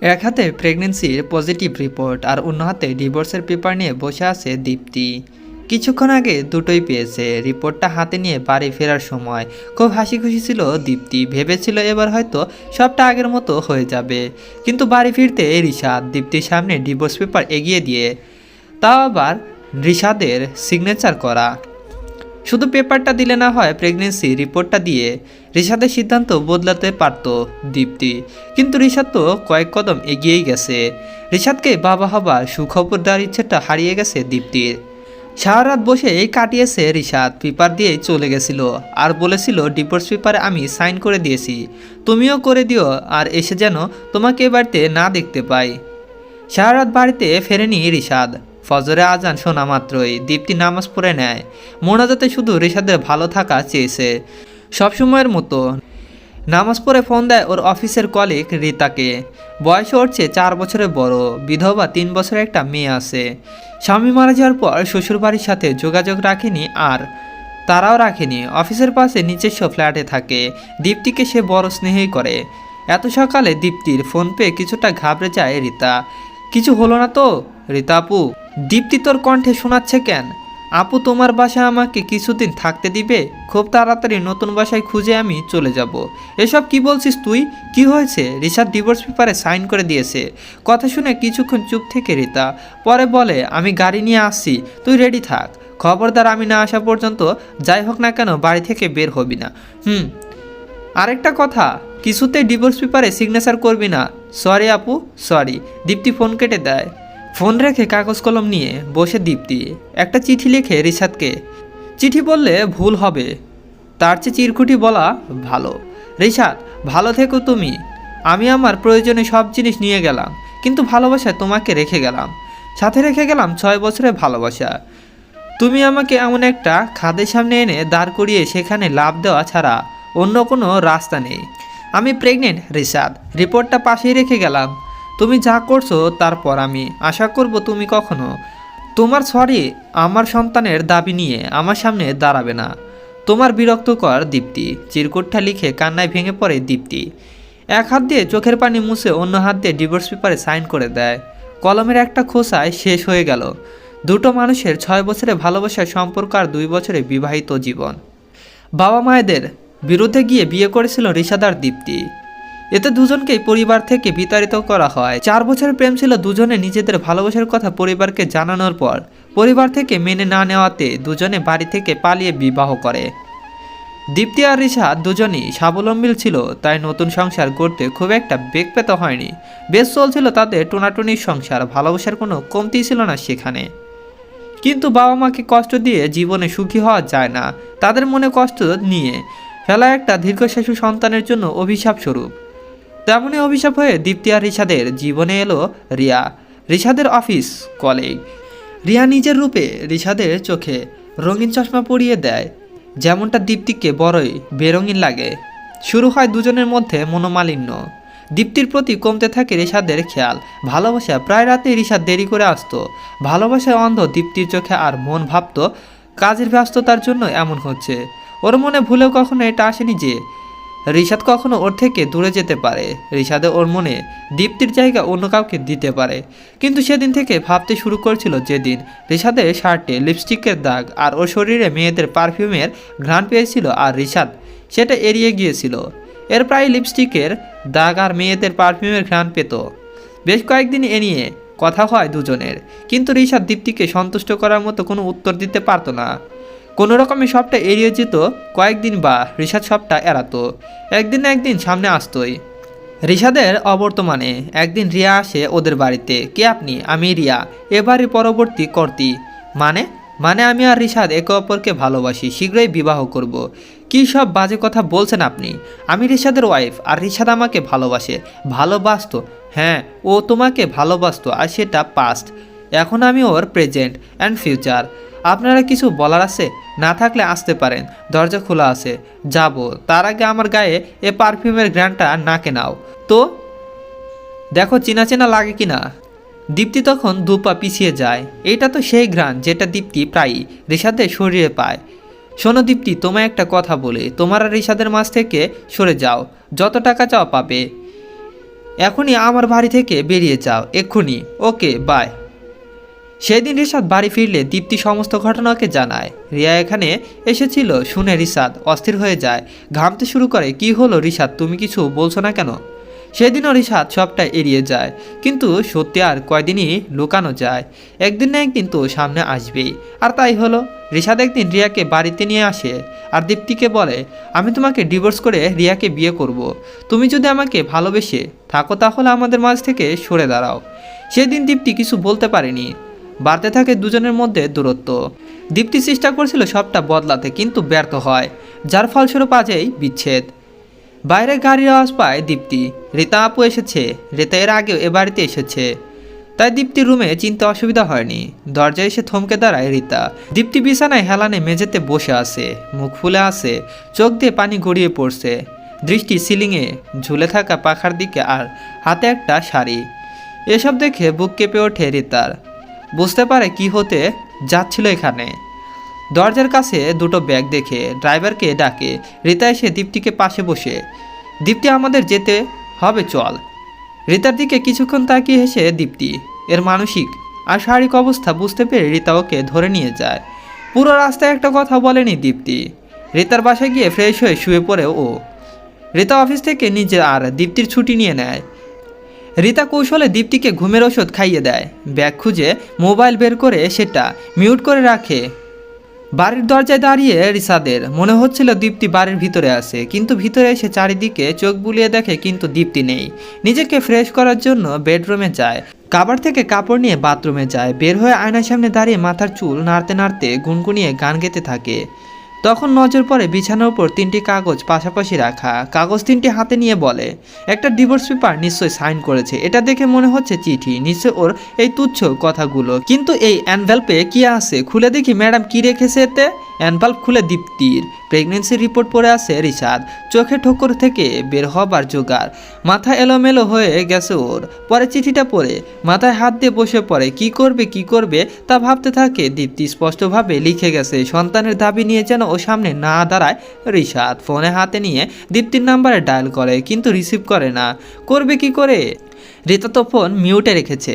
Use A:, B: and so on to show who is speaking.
A: এক হাতে প্রেগনেন্সির পজিটিভ রিপোর্ট আর অন্য হাতে ডিভোর্সের পেপার নিয়ে বসে আছে দীপ্তি। কিছুক্ষণ আগে দুটোই পেয়েছে। রিপোর্টটা হাতে নিয়ে বাড়ি ফেরার সময়। খুব হাসি খুশি ছিল দীপ্তি। ভেবেছিল এবার হয়তো সবটা আগের মতো হয়ে যাবে। কিন্তু বাড়ি ফিরতে রিশাদ দীপ্তির সামনে ডিভোর্স পেপার এগিয়ে দিয়ে, তাও আবার রিশাদের সিগনেচার করা। শুধু পেপারটা দিলে না হয় প্রেগনেন্সি রিপোর্টটা দিয়ে রিশাদের সিদ্ধান্ত বদলাতে পারত দীপ্তি। কিন্তু রিশাদ তো কয়েক কদম এগিয়েই গেছে। রিশাদকে বাবা হবার সুখবর দেওয়ার ইচ্ছেটা হারিয়ে গেছে দীপ্তির। সারা রাত বসে কাটিয়েছে রিশাদ, পেপার দিয়েই চলে গেছিল। আর বলেছিল ডিভোর্স পেপারে আমি সাইন করে দিয়েছি। তুমিও করে দিও, আর এসে যেন তোমাকে বাড়িতে না দেখতে পাই। সারা রাত বাড়িতে ফেরেনি রিশাদ। ফজরে আজান শোনা মাত্রই দীপ্তি নামাজ পড়ে নেয়। মোনাজাতে শুধু রিশাদের ভালো থাকা চেয়েছে। সবসময়ের মতো নামাজ পড়ে ফোন দেয় ওর অফিসের কলিগ রিতাকে। বয়স চেয়ে চার বছরের বড়, বিধবা তিন বছরের একটা মেয়ে আছে। স্বামী মারা যাওয়ার পর শ্বশুরবাড়ির সাথে যোগাযোগ রাখেনি আর তারাও রাখেনি। অফিসের পাশে নিজস্ব ফ্ল্যাটে থাকে। দীপ্তিকে সে বড় স্নেহই করে। এত সকালে দীপ্তির ফোন পেয়ে কিছুটা ঘাবড়ে যায় রিতা। কিছু হলো না তো রিতা আপু দীপ্তি তোর কণ্ঠে শোনাচ্ছে কেন? আপু তোমার বাসায় আমাকে কিছুদিন থাকতে দিবে? খুব তাড়াতাড়ি নতুন বাসায় খুঁজে আমি চলে যাব। এসব কি বলছিস তুই? কি হয়েছে? রিসাদ ডিভোর্স পেপারে সাইন করে দিয়েছে। কথা শুনে কিছুক্ষণ চুপ থেকে রিতা পরে বলে, আমি গাড়ি নিয়ে আসছি, তুই রেডি থাক। খবরদার আমি না আসা পর্যন্ত যাই হোক না কেন বাড়ি থেকে বের হবি না। হুম। আরেকটা কথা, কিছুতেই ডিভোর্স পেপারে সিগনেচার করবি না। সরি আপু, সরি। দীপ্তি ফোন কেটে দেয়। ফোন রেখে কাগজ কলম নিয়ে বসে দীপ্তি একটা চিঠি লিখে রিশাদকে। চিঠি বললে ভুল হবে। তার চেয়ে চিরকুটি বলা ভালো। রিশাদ, ভালো থেকো তুমি। আমি আমার প্রয়োজনে সব জিনিস নিয়ে গেলাম, কিন্তু ভালোবাসা তোমাকে রেখে গেলাম। সাথে রেখে গেলাম ছয় বছরের ভালোবাসা। তুমি আমাকে এমন একটা খাদের সামনে এনে দাঁড় করিয়ে সেখানে লাভ দেওয়া ছাড়া অন্য কোনো রাস্তা নেই। আমি প্রেগনেন্ট রিসাদ রিপোর্টটা পাশেই রেখে গেলাম। তুমি যা করছ তারপর আমি আশা করব তুমি কখনো। তোমার সরি আমার সন্তানের দাবি নিয়ে আমার সামনে দাঁড়াবে না। তোমার বিরক্তকর দীপ্তি, চিরকুটটা লিখে কান্নায় ভেঙে পড়ে দীপ্তি। এক হাত দিয়ে চোখের পানি মুছে অন্য হাত দিয়ে ডিভোর্স পেপারে সাইন করে দেয়। কলমের একটা খোসায় শেষ হয়ে গেল। দুটো মানুষের ছয় বছরে ভালোবাসার সম্পর্ক আর দুই বছরে বিবাহিত জীবন। বাবা মায়েদের বিরুদ্ধে গিয়ে বিয়ে করেছিল রিশাদার দীপ্তি। এতে দুজনকেই পরিবার থেকে বিতাড়িত করা হয়। চার বছরের প্রেম ছিল দুজনে নিজেদের ভালোবাসার কথা পরিবারকে জানানোর পর। পরিবার থেকে মেনে না নেওয়াতে দুজনে বাড়ি থেকে পালিয়ে বিবাহ করে। দীপ্তি আর রিশা দুজনই স্বাবলম্বী ছিল, তাই নতুন সংসার করতে খুব একটা বেগ পেতে হয়নি। বেশ চলছিল তাদের টোনাটুনির সংসার, ভালোবাসার কোনো কমতি ছিল না সেখানে। কিন্তু বাবা মাকে কষ্ট দিয়ে জীবনে সুখী হওয়া যায় না। তাদের মনে কষ্ট নিয়ে ফেলা একটা দীর্ঘশ্বাসু সন্তানের জন্য অভিশাপ স্বরূপ তেমনই অভিশাপ হয়ে দীপ্তি আর রিশাদের জীবনে এলো রিয়া, রিশাদের অফিস কলিগ রিয়া নিজের রূপে রিশাদের চোখে রঙিন চশমা পরিয়ে দেয়, যেমনটা দীপ্তিকে বড়ই বেরঙিন লাগে। শুরু হয় দুজনের মধ্যে মনোমালিন্য। দীপ্তির প্রতি কমতে থাকে রিশাদের খেয়াল। ভালোবাসা প্রায় রাতে রিশাদ দেরি করে আসতো। ভালোবাসায় অন্ধ দীপ্তির চোখে আর মন ভাবতো, কাজের ব্যস্ততার জন্য এমন হচ্ছে। ওর মনে ভুলেও কখনো এটা আসেনি যে রিশাদ কখনো ওর থেকে দূরে যেতে পারে। রিশাদে ওর মনে দীপ্তির জায়গা অন্য কাউকে দিতে পারে। কিন্তু সেদিন থেকে ভাবতে শুরু করেছিল যেদিন রিশাদের শার্টে লিপস্টিকের দাগ আর ওর শরীরে মেয়েদের পারফিউমের ঘ্রাণ পেয়েছিল আর রিশাদ সেটা এড়িয়ে গিয়েছিল। এর প্রায় লিপস্টিকের দাগ আর মেয়েদের পারফিউমের ঘ্রাণ পেত। বেশ কয়েকদিন এ নিয়ে কথা হয় দুজনের। কিন্তু রিশাদ দীপ্তিকে সন্তুষ্ট করার মতো কোনো উত্তর দিতে পারতো না। কোনো রকমে সবটা এড়িয়ে যেত, কয়েকদিন বা রিশাদ সবটা এড়াতো। একদিন একদিন সামনে আসতোই। রিশাদের অবর্তমানে একদিন রিয়া আসে ওদের বাড়িতে, কে আপনি? আমি রিয়া। এবারই পরবর্তী কর্তি। মানে? মানে আমি আর রিশাদ একে অপরকে ভালোবাসি, শীঘ্রই বিবাহ করব। কি সব বাজে কথা বলছেন আপনি? আমি রিশাদের ওয়াইফ আর রিশাদ আমাকে ভালোবাসে। ভালোবাসতো? হ্যাঁ ও তোমাকে ভালোবাসতো, আর সেটা পাস্ট এখন আমি ওর প্রেজেন্ট অ্যান্ড ফিউচার আপনারা কিছু বলার আছে? না থাকলে আসতে পারেন। দরজা খোলা আছে। যাব। তার আগে আমার গায়ে এ পারফিউমের গ্র্যান্ডটা নাকে নাও। তো, দেখো চেনা চেনা লাগে কি না দীপ্তি তখন দু পা পিছিয়ে যায়। এটা তো সেই ঘ্রাণ যেটা দীপ্তি প্রায়ই ঋষাদের শরীরে পায়। শোনো দীপ্তি, তোমায় একটা কথা বলে। তোমার আর ঋষাদের মাঝ থেকে সরে যাও। যত টাকা চাও পাবে। এখনই আমার বাড়ি থেকে বেরিয়ে যাও। এক্ষুনি। ওকে বাই সেদিন রিশাদ বাড়ি ফিরলে দীপ্তি সমস্ত ঘটনাকে জানায়। রিয়া এখানে এসেছিল শুনে রিশাদ অস্থির হয়ে যায়। ঘামতে শুরু করে, কি হলো রিশাদ? তুমি কিছু বলছো না কেন? সেদিনও রিশাদ সবটা এড়িয়ে যায়, কিন্তু সত্যি আর কয়দিনই লুকানো যায়। একদিন না একদিন তো সামনে আসবেই। আর তাই হলো, রিশাদ একদিন রিয়াকে বাড়িতে নিয়ে আসে আর দীপ্তিকে বলে, আমি তোমাকে ডিভোর্স করে রিয়াকে বিয়ে করব। তুমি যদি আমাকে ভালোবেসে থাকো তাহলে আমাদের মাঝ থেকে সরে দাঁড়াও। সেদিন দীপ্তি কিছু বলতে পারেনি। বাড়তে থাকে দুজনের মধ্যে দূরত্ব। দীপ্তি চেষ্টা করছিল সবটা বদলাতে, কিন্তু ব্যর্থ হয়, যার ফলস্বরূপ আজেই বিচ্ছেদ। বাইরে গাড়ির আওয়াজ পায় দীপ্তি, রীতা আপু এসেছে, রীতা এর আগেও এ বাড়িতে এসেছে। তাই দীপ্তির রুমে চিনতে অসুবিধা হয়নি। দরজায় এসে থমকে দাঁড়ায় রীতা। দীপ্তি বিছানায় হেলানে মেঝেতে বসে আছে, মুখ ফুলে আছে, চোখ দিয়ে পানি গড়িয়ে পড়ছে। দৃষ্টি সিলিংয়ে ঝুলে থাকা পাখার দিকে আর হাতে একটা শাড়ি। এসব দেখে বুক কেঁপে ওঠে রীতার। বুঝতে পারে কি হতে যাচ্ছিল এখানে। দরজার কাছে দুটো ব্যাগ দেখে ড্রাইভারকে ডাকে, রীতা এসে দীপ্তিকে পাশে বসে। দীপ্তি, আমাদের যেতে হবে, চল। রীতার দিকে কিছুক্ষণ তাকিয়ে হেসে দীপ্তি, এর মানসিক আর শারীরিক অবস্থা বুঝতে পেরে রীতা ওকে ধরে নিয়ে যায়। পুরো রাস্তায় একটা কথা বলেনি দীপ্তি। রীতার বাসায় গিয়ে ফ্রেশ হয়ে শুয়ে পড়ে ও। রীতা অফিস থেকে নিজে আর দীপ্তির ছুটি নিয়ে নেয়। রীতা কৌশলে দীপ্তিকে ঘুমের ওষুধ খাইয়ে দেয়। ব্যাগ খুঁজে মোবাইল বের করে সেটা মিউট করে রাখে। বাড়ির দরজায় দাঁড়িয়ে রিসাদের, মনে হচ্ছিল দীপ্তি বাড়ির ভিতরে আছে, কিন্তু ভিতরে এসে চারিদিকে চোখ বুলিয়ে দেখে কিন্তু দীপ্তি নেই। নিজেকে ফ্রেশ করার জন্য বেডরুমে যায়, কাবার থেকে কাপড় নিয়ে বাথরুমে যায়, বের হয়ে আয়নার সামনে দাঁড়িয়ে মাথার চুল নাড়তে নাড়তে গুনগুনিয়ে গান গেতে থাকে। তখন নজর পড়ে বিছানার উপর তিনটি কাগজ পাশাপাশি রাখা। কাগজ তিনটি হাতে নিয়ে বলে, একটা ডিভোর্স পেপার নিশ্চয়ই সাইন করেছে। এটা দেখে মনে হচ্ছে চিঠি। নিশ্চয় ওর এই তুচ্ছ কথাগুলো। কিন্তু এই অ্যানভেলপে কি আছে? খুলে দেখি ম্যাডাম কি রেখেছে এতে? অ্যানভাল্প খুলে দীপ্তির প্রেগনেন্সি রিপোর্ট পড়ে আছে রিশাদ। চোখে ঠোকর থেকে বের হবার জোগাড়। মাথা এলোমেলো হয়ে গেছে ওর। পরে চিঠিটা পড়ে, মাথায় হাত দিয়ে বসে পড়ে, কি করবে কি করবে? তা ভাবতে থাকে দীপ্তি স্পষ্টভাবে লিখে গেছে, সন্তানের দাবি নিয়ে যেন ও সামনে না দাঁড়ায়। রিশাদ ফোনে হাতে নিয়ে দীপ্তির নাম্বারে ডায়াল করে, কিন্তু রিসিভ করে না। করবে কি করে? রিতা তো ফোন মিউটে রেখেছে।